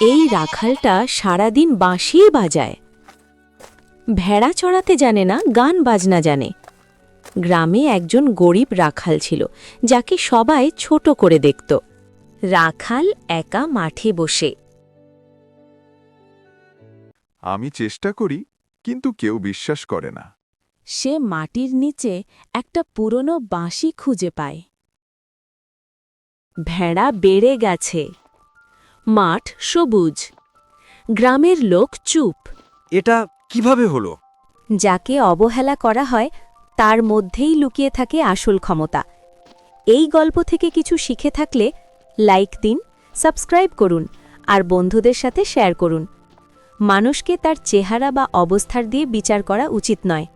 এই রাখালটা সারাদিন বাঁশিই বাজায়। ভেড়া চড়াতে জানে না গান বাজনা জানে। গ্রামে একজন গরিব রাখাল ছিল যাকে সবাই ছোট করে দেখত। রাখাল একা মাঠে বসে। আমি চেষ্টা করি কিন্তু কেউ বিশ্বাস করে না। সে মাটির নিচে একটা পুরনো বাঁশি খুঁজে পায়। ভেড়া বেড়ে গেছে। মাঠ সবুজ। গ্রামের লোক চুপ। এটা কীভাবে হলো? যাকে অবহেলা করা হয় তার মধ্যেই লুকিয়ে থাকে আসল ক্ষমতা। এই গল্প থেকে কিছু শিখে থাকলে লাইক দিন সাবস্ক্রাইব করুন আর বন্ধুদের সাথে শেয়ার করুন। মানুষকে তার চেহারা বা অবস্থার দিয়ে বিচার করা উচিত নয়।